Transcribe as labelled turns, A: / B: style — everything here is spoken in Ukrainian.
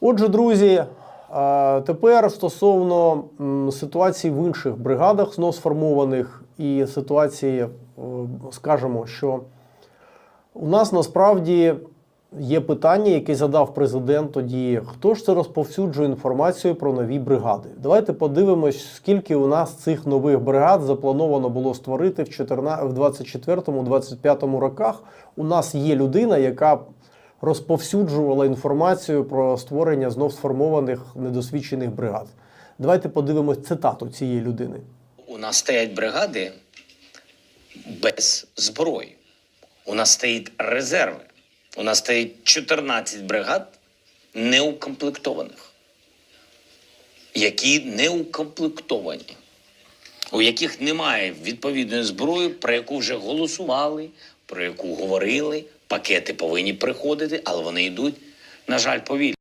A: Отже, друзі, тепер стосовно ситуації в інших бригадах знов сформованих і ситуації, е, скажемо, що у нас насправді є питання, яке задав президент тоді: хто ж це розповсюджує інформацію про нові бригади? Давайте подивимось, скільки у нас цих нових бригад заплановано було створити в 14 в 24-25 роках. У нас є людина, яка розповсюджувала інформацію про створення знов сформованих недосвідчених бригад. Давайте подивимось цитату цієї людини.
B: У нас стоять бригади без зброї. У нас стоять резерви. У нас стоїть 14 бригад неукомплектованих, які неукомплектовані, у яких немає відповідної зброї, про яку вже голосували, про яку говорили. Пакети повинні приходити, але вони йдуть, на жаль, повільно.